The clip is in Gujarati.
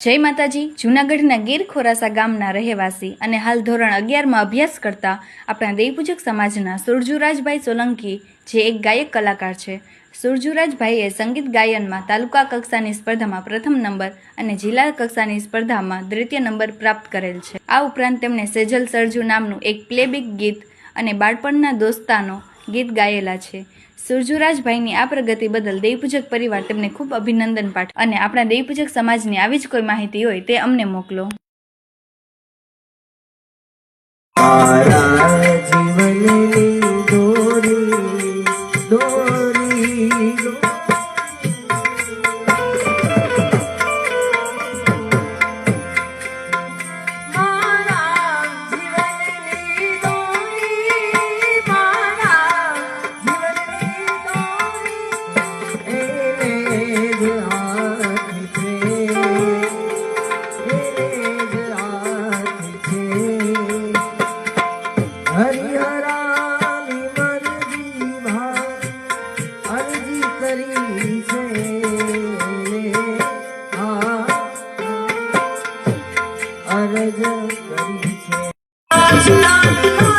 જય માતાજી, જૂનાગઢના ગીર ખોરાસા ગામના રહેવાસી અને હાલ ધોરણ અગિયારમાં અભ્યાસ કરતા આપણા દેવપૂજક સમાજના સુરજુરાજભાઈ સોલંકી જે એક ગાયક કલાકાર છે. સુરજુરાજભાઈએ સંગીત ગાયનમાં તાલુકા કક્ષાની સ્પર્ધામાં પ્રથમ નંબર અને જિલ્લા કક્ષાની સ્પર્ધામાં દ્વિતીય નંબર પ્રાપ્ત કરેલ છે. આ ઉપરાંત તેમણે સેજલ સરજુ નામનું એક પ્લેબેક ગીત અને બાળપણના દોસ્તાનો ગીત ગાયેલા છે. સુરજુરાજભાઈની આ પ્રગતિ બદલ દેવપૂજક પરિવાર તેમને ખૂબ અભિનંદન પાઠ અને આપણા દેવપૂજક સમાજની આવી જ કોઈ માહિતી હોય તે અમને મોકલો. હરિહરાની મરજી ભાઈ અરજી કરી છે અરજ કરી છે